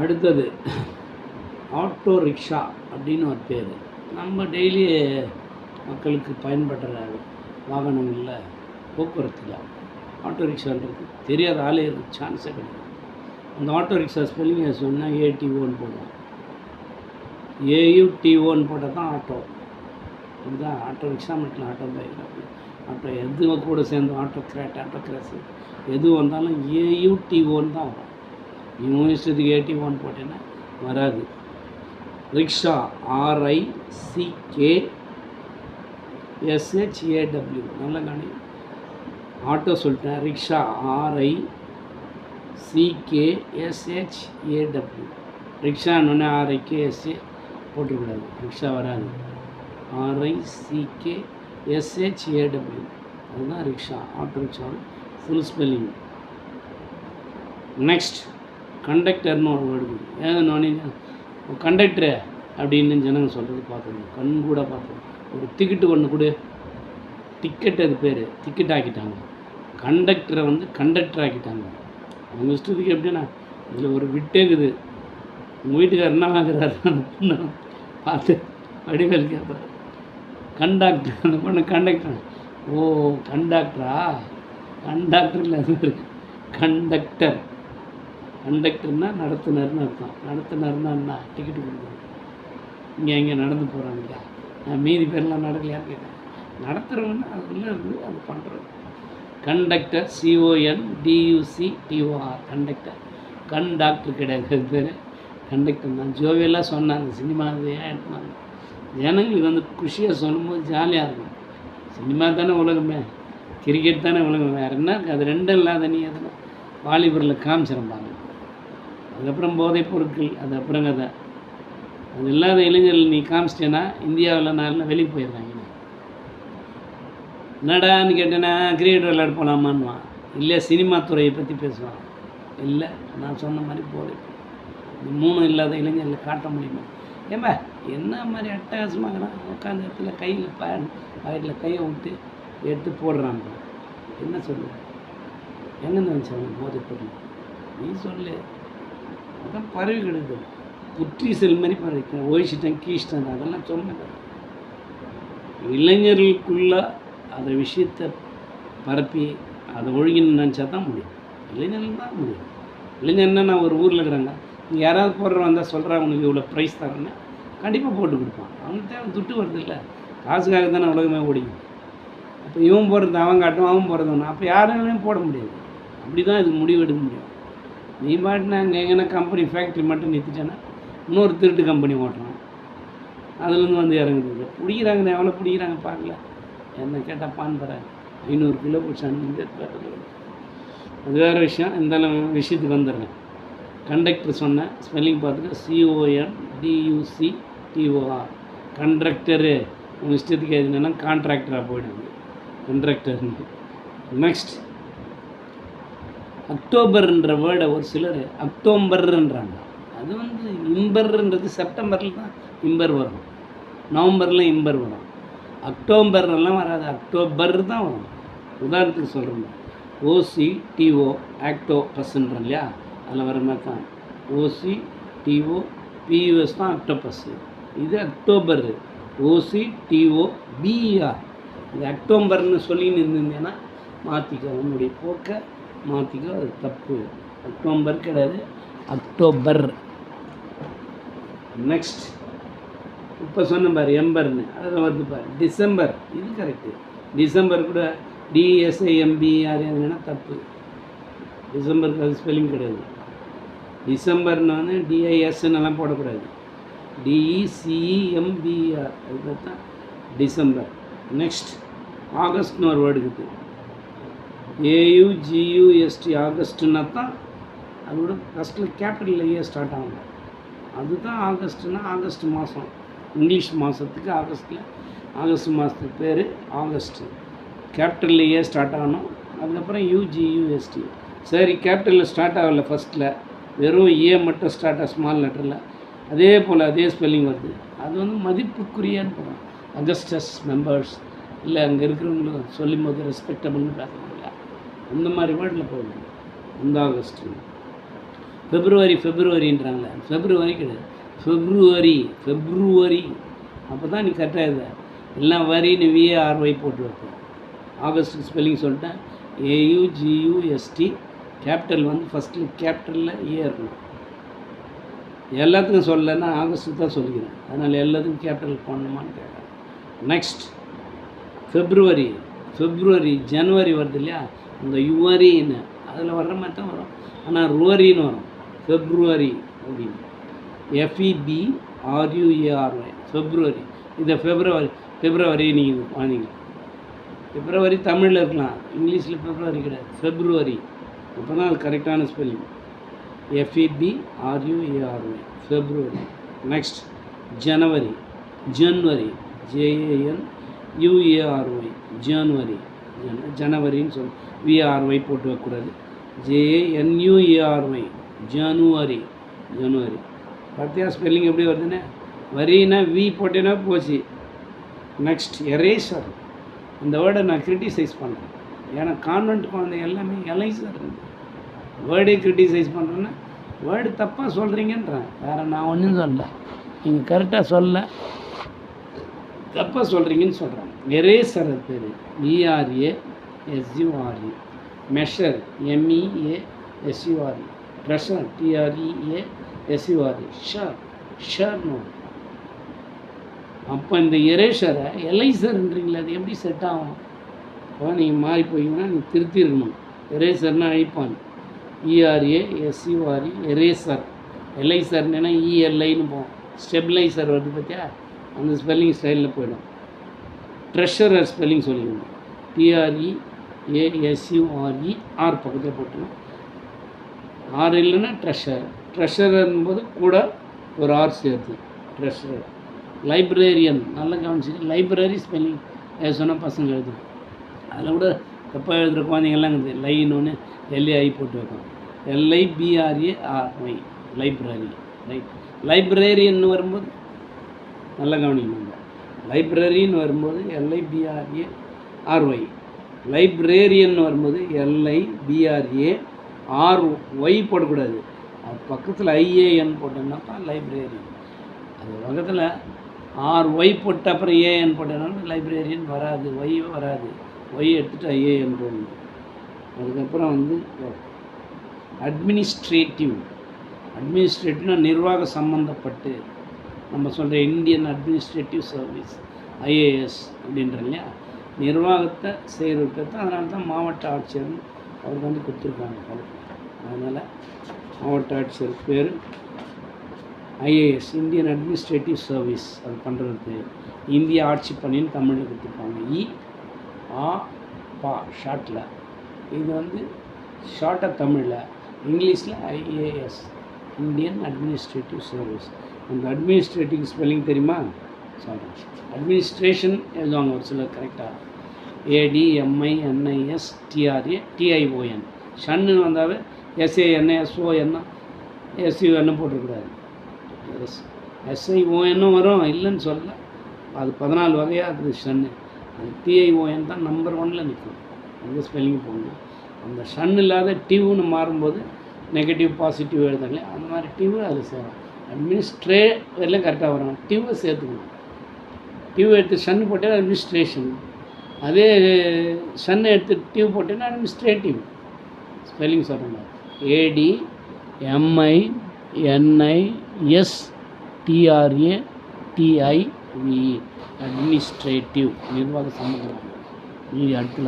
அடுத்தது auto rickshaw அப்படின்னு ஒரு பேர். நம்ம டெய்லி மக்களுக்கு பயன்படுற வாகனங்களில் போக்குவரத்தில் ஆட்டோ ரிக்ஷான்றது தெரியாத ஆளே இருக்கு சான்ஸே கிடையாது. அந்த ஆட்டோ ரிக்ஷா ஸ்பெல்லிங்கை சொன்னால் ஏடிஓன்னு போடுவோம். ஏயுடிஓன்னு போட்டால் தான் ஆட்டோ. இதுதான் ஆட்டோ ரிக்ஷா மட்டும் ஆட்டோ பைக். ஆட்டோ எது கூட சேர்ந்து ஆட்டோ கிராட் ஆட்டோ கிராஸ் எது வந்தாலும் ஏயுடிஓன்னு தான் வரும். இவன் இஷ்டத்துக்கு ஒன் போட்டேன்னா வராது. ரிக்ஷா ஆர்ஐசிகே எஸ்ஹெச்ஏடபிள்யூ நல்ல கணி ஆட்டோ சொல்லிட்டேன். ரிக்ஷா ஆர்ஐ சிகே எஸ்ஹெச்ஏடபிள்யூ ரிக்ஷான்னு ஆர்ஐகே எஸ்ஏ போட்டுக்கூடாது ரிக்ஷா வராது. ஆர்ஐ சிகே எஸ்ஹெச்ஏடபிள்யூ அதுதான் ரிக்ஷா. ஆட்டோ ரிக்ஷாவோட ஃபுல் ஸ்பெல்லிங் நெக்ஸ்ட் கண்டக்டர்னு ஒரு வேர்டு ஏன் கண்டக்டரு அப்படின்னு ஜனங்க சொல்கிறது பார்த்துருக்கோம் கண் கூட பார்த்துருக்கோம் ஒரு டிக்கெட்டு ஒன்று கூட. டிக்கெட் அது பேர். டிக்கெட் ஆக்கிட்டாங்க. கண்டக்டரை வந்து கண்டக்டர் ஆக்கிட்டாங்க. அவங்க இஷ்டத்துக்கு எப்படின்னா இதில் ஒரு விட்டேக்குது உங்கள் வீட்டுக்கார் என்ன வாங்குறாரு? பார்த்து வடிவேல் கேட்பார். கண்டாக்டர் அந்த பொண்ணு கண்டக்டர் ஓ கண்டாக்டரா கண்டாக்டர் இல்லை அது கண்டக்டர் கண்டக்டர்னா நடத்துனர்னு அர்த்தம். நடத்துனர்னா என்ன? டிக்கெட்டு கொடுக்கணும். இங்கே இங்கே நடந்து போகிறாங்க இல்லையா நான் மீதி பேர்லாம் நடக்கலையான்னு கேட்டேன். நடத்துகிறவங்க அதுக்குள்ளே இருந்து அது பண்ணுறது conductor C O N D U C T O R conductor. கண் டாக்டர் கிடையாது பேர். கண்டக்டர் தான். ஜோவியெல்லாம் சொன்னாங்க சினிமா ஏன் எடுத்தாங்க ஜனங்களுக்கு வந்து குஷியாக சொல்லும்போது ஜாலியாக இருக்கும். சினிமா தானே உலகமே. கிரிக்கெட் தானே உலகம். வேறு என்ன அது ரெண்டும் இல்லாத நீ அதெல்லாம் வாலிபரில் காமிச்சிருப்பாங்க அதுக்கப்புறம் போதைப் பொருட்கள் அது அப்புறம் கதை. அது இல்லாத இளைஞர்கள் நீ காமிச்சிட்டேன்னா இந்தியாவில் நல்ல வெளியே போயிடுறாங்க என்னடான்னு கேட்டேன்னா கிரிக்கெட் விளையாட போகலாமான்னுவான் இல்லை சினிமா துறையை பற்றி பேசுவான் இல்லை நான் சொன்ன மாதிரி போதை. இந்த மூணும் இல்லாத இளைஞர்களை காட்ட முடியுமா? ஏம்பா என்ன மாதிரி அட்டகாசமாகறான் உட்காந்த இடத்துல கையில் பேன் பாக்கெட்டில் கையை விட்டு எடுத்து போடுறான் என்ன சொல்லு எங்கேருந்து வந்துச்சு அவனுக்கு போதைப் பொருள்? நீ சொல்லு. அதெல்லாம் பரவி கிடக்குது புற்றி செல் மாதிரி பறவைக்கும் ஓய்ச்சிட்டேன் கீஷ்டன் அதெல்லாம் சொன்னேன் இளைஞர்களுக்குள்ள அந்த விஷயத்தை பரப்பி அதை ஒழுங்கின்னு நினச்சா தான் முடியும். இளைஞர்கள் தான் முடியும். இளைஞர்னா நான் ஒரு ஊரில் இருக்கிறாங்க. இங்கே யாராவது போடுற வந்தால் சொல்கிறேன் அவனுக்கு இவ்வளோ ப்ரைஸ் தரேன்னு. கண்டிப்பாக போட்டு கொடுப்பான். அவனுக்கு தேவை துட்டு வருது இல்லை. காசுக்காக தானே உலகமே ஓடிக்கும் அப்போ இவன் போடுறது அவன் காட்டும் அவன் போடுறது ஒன்று அப்போ யாராலையும் போட முடியாது. அப்படி தான் இதுக்கு முடிவு எடுக்க முடியும். நீ பாட்டு அங்கே எங்கன்னா கம்பெனி ஃபேக்ட்ரி மட்டும் நிறுத்திட்டேன்னா இன்னொரு திருட்டு கம்பெனி ஓட்டுறான் அதுலேருந்து வந்து இறங்குது பிடிக்கிறாங்க எவ்வளோ பிடிக்கிறாங்க பார்க்கல. என்ன கேட்டால் பான் தரேன் ஐநூறு கிலோ பிடிச்சான்னு அது வேறு விஷயம். இந்த விஷயத்துக்கு வந்துடுறேன். கண்டக்டர் சொன்னேன் ஸ்பெல்லிங் பார்த்துட்டு சிஓஎன் டியூசி டிஓஆர் கண்ட்ரக்டரு உங்கள் இஷ்டத்துக்கு எதுனா கான்ட்ராக்டராக போயிடுங்க. கண்ட்ரக்டர்னு நெக்ஸ்ட் அக்டோபர்ன்ற வேர்டை ஒரு சிலர் அக்டோம்பர்ன்றாங்க. அது வந்து இம்பர்ன்றது செப்டம்பரில் தான் இம்பர் வரும். நவம்பரில் இம்பர் வரும். அக்டோம்பர்லாம் வராது அக்டோபர் தான் வரும். உதாரணத்துக்கு சொல்கிறோம் ஓசி டிஓ ஆக்டோ பஸ்ன்றோம் இல்லையா? அதில் வர மாதிரி தான். ஓசி டிஓ பியூஎஸ் தான் அக்டோபஸ் இது அக்டோபர். ஓசி டிஓ பிஆர் இது அக்டோபர்னு சொல்லின்னு இருந்தீங்கன்னா மாற்றிக்க உன்னுடைய போக்கை மாற்றிக்கோ அது தப்பு. அக்டோம்பர் கிடையாது அக்டோபர். நெக்ஸ்ட் இப்போ சொன்ன பாரு எம்பர்னு. அதில் வருது பாரு டிசம்பர். இது கரெக்டு டிசம்பர் கூட டிஎஸ்ஐஎம்பிஆர் எதுனா தப்பு. டிசம்பருக்கு அது ஸ்பெல்லிங் கிடையாது. டிசம்பர்னு வந்து டிஐஎஸ்ன்னு எல்லாம் போடக்கூடாது. டிஇசிஇஎம்பிஆர் அது பார்த்தா டிசம்பர். நெக்ஸ்ட் ஆகஸ்ட்னு ஒரு வேர்டு இருக்குது ஏயுஜியூஎஸ்டி ஆகஸ்ட்னா தான் அதோட ஃபஸ்ட்டில் கேபிட்டல் ஏ ஸ்டார்ட் ஆகும். அதுதான் ஆகஸ்ட்னா ஆகஸ்ட் மாதம் இங்கிலீஷ் மாதத்துக்கு ஆகஸ்ட்டில் ஆகஸ்ட் மாதத்துக்கு பேர் ஆகஸ்ட்டு கேபிட்டல் ஏ ஸ்டார்ட் ஆகணும். அதுக்கப்புறம் யூஜியூஎஸ்டி சரி கேபிட்டலில் ஸ்டார்ட் ஆகலை ஃபஸ்ட்டில் வெறும் ஏ மட்டும் ஸ்டார்ட் ஆகும் ஸ்மால் லெட்டரில் அதே போல் அதே ஸ்பெல்லிங் வருது. அது வந்து மதிப்புக்குரியன்னு போகிறோம் அகஸ்டஸ் மெம்பர்ஸ் இல்லை அங்கே இருக்கிறவங்களும் சொல்லும் போது ரெஸ்பெக்டபுள்னு பேசலாம் அந்த மாதிரி வேர்டில் போகணும். இந்த ஆகஸ்ட். பிப்ரவரி பிப்ரவரின்றாங்களே பிப்ரவரி கிடையாது. பிப்ரவரி பிப்ரவரி அப்போ தான் நீ கரெக்டாக இருந்த. எல்லாம் வரின்னு விஏஆர்ஒய் போட்டு வைப்போம் ஆகஸ்ட் ஸ்பெல்லிங் சொல்லிட்டேன். ஏயுஜியூஎஸ்டி கேபிட்டல் வந்து ஃபஸ்ட்டு கேபிட்டலில் ஏ இருக்கணும் எல்லாத்துக்கும் சொல்லலைன்னா ஆகஸ்ட்டு தான் சொல்லிக்கிறேன். அதனால் எல்லாத்துக்கும் கேபிட்டல் போடணுமான்னு கேட்குறேன் நெக்ஸ்ட் ஃபெப்ரவரி ஃபெப்ரவரி ஜனவரி வருது இல்லையா? இந்த யுவரின்னு அதில் வர்ற மாதிரி தான் வரும். ஆனால் ருவரின்னு வரும். ஃபெப்ருவரி அப்படின்னு. எஃப்இபி ஆர்யூஏஆர்ஒய் ஃபெப்ருவரி. இந்த ஃபெப்ரவரி ஃபெப்ரவரி நீங்கள் வாங்கிங்க பிப்ரவரி தமிழில் இருக்கலாம். இங்கிலீஷில் பிப்ரவரி கிடையாது. ஃபெப்ருவரி. அப்போ தான் அது கரெக்டான spelling F E B R U A R Y February. Next January. January. J A N U A R Y January. ஜன ஜனவரின்னு சொல் விஆர்ஒய் போட்டு வைக்கக்கூடாது. ஜேஎன்யூஇஆர்ஒய் ஜனவரி ஜனவரி பார்த்தியா? ஸ்பெல்லிங் எப்படி வருதுன்னு? வரினா வி போட்டேன்னா போச்சு. நெக்ஸ்ட் எரேசர் அந்த வேர்டை நான் கிரிட்டிசைஸ் பண்ணுறேன் ஏன்னா கான்வென்ட் குழந்தை எல்லாமே எலைசர் வேர்டே கிரிட்டிசைஸ் பண்ணுறேன்னா வேர்டு தப்பாக சொல்கிறீங்கன்றேன் வேறு நான் ஒன்றும் சொல்லலை. நீங்கள் கரெக்டாக சொல்ல. தப்பாக சொல்கிறீங்கன்னு சொல்கிறாங்க எரேசர் பேர். E R A S U R E measure M E A S U R E treasure T R E A S U R E sure ஷர்னு அப்போ இந்த எரேஷரை எலைசர்ன்றீங்களே அது எப்படி செட் ஆகும்? அப்போ நீங்கள் மாறி போயிங்கன்னா நீங்கள் திருத்திடணும். எரேசர்னு அழைப்பான் இஆர்ஏ எஸ்யூஆர்இ எரேசர் எலைசர்னா இஎல்ஐன்னு போகும் ஸ்டெபிலைசர் வருது பார்த்தியா அந்த ஸ்பெல்லிங் ஸ்டைலில் போயிடும். ட்ரெஷரர் ஸ்பெல்லிங் சொல்லிடுங்க T R E A S U R E R பக்கத்தில் போட்டுணும் ஆர் இல்லைன்னா ட்ரெஷர் ட்ரெஷரன் போது கூட ஒரு ஆர் சேர்த்து ட்ரெஷரர் லைப்ரேரியன் நல்லா கவனிச்சு லைப்ரரி ஸ்பெல்லிங் சொன்னால் பசங்க எழுதும் அதில் கூட தப்பாக எழுதுகிற குழந்தைங்கள்லாம் இருக்குது. லைன்னு ஒன்று எல்ஏஐ போட்டு வைக்கும் L I B R A library right லைப்ரேரியன்னு வரும்போது நல்லா கவனிக்கணும் லைப்ரரின்னு வரும்போது L I B R A R Y librarian வரும்போது L I B R A R Y போடக்கூடாது. அது பக்கத்தில் ஐஏஎன் போட்டோம்னாப்பா லைப்ரேரியன் அது பக்கத்தில் ஆர் ஒய் போட்ட அப்புறம் ஏஎன் போட்டனால லைப்ரேரியன் வராது ஒய் வராது. ஒய் எடுத்துகிட்டு ஐஏஎன் போடணும். அதுக்கப்புறம் வந்து அட்மினிஸ்ட்ரேட்டிவ் அட்மினிஸ்ட்ரேட்டிவ்னா நிர்வாக சம்மந்தப்பட்டு நம்ம சொல்கிற இந்தியன் அட்மினிஸ்ட்ரேட்டிவ் சர்வீஸ் ஐஏஎஸ் அப்படின்ற இல்லையா நிர்வாகத்தை செய்கிறதுக்கு தான் அதனால தான் மாவட்ட ஆட்சியர்னு அவருக்கு வந்து கொடுத்துருக்காங்க அதனால் மாவட்ட ஆட்சியர் பேர் ஐஏஎஸ் இந்தியன் அட்மினிஸ்ட்ரேட்டிவ் சர்வீஸ் அது பண்ணுறது இந்திய ஆட்சி பணின்னு தமிழில் கொடுத்துருப்பாங்க. இ ஆ பா ஷார்ட்டில் இது வந்து ஷார்ட்டாக தமிழில். இங்கிலீஷில் ஐஏஎஸ் இந்தியன் அட்மினிஸ்ட்ரேட்டிவ் சர்வீஸ் அந்த அட்மினிஸ்ட்ரேட்டிவ் ஸ்பெல்லிங் தெரியுமா? சாரி அட்மினிஸ்ட்ரேஷன் எழுதுவாங்க ஒரு சிலர் கரெக்டாக ஏடிஎம்ஐ என்ஐஎஸ் டிஆர்ஏ டிஐஓஎன் ஷன்னு வந்தாவே எஸ்ஏஎன்ஏ எஸ்ஓஎன்னா எஸ்யூஎன்னு போட்டிருக்கூடாது எஸ் எஸ்ஐஓஎன்னும் வரும் இல்லைன்னு சொல்லல. அது பதினாலு வகையாக இருக்குது ஷன்னு அது டிஐஓஎன் தான் நம்பர் ஒன்னில் நிற்கும் அந்த ஸ்பெல்லிங் போகணும் அந்த ஷன் இல்லாத டிவ்னு மாறும்போது நெகட்டிவ் பாசிட்டிவ் எழுதுங்களே அந்த மாதிரி டிவ் அது சேரும். அட்மினிஸ்ட்ரே எல்லாம் கரெக்டாக வரும். டியூவை சேர்த்துக்கணும். டிவ் எடுத்து சன் போட்டேன்னா அட்மினிஸ்ட்ரேஷன் அதே சன் எடுத்து டிவ் போட்டேன்னா அட்மினிஸ்ட்ரேட்டிவ் ஸ்பெல்லிங் சொல்கிறேன் A D M I N I S T R A T I V administrative நிர்வாக சம்மந்தம் நீ அடுத்த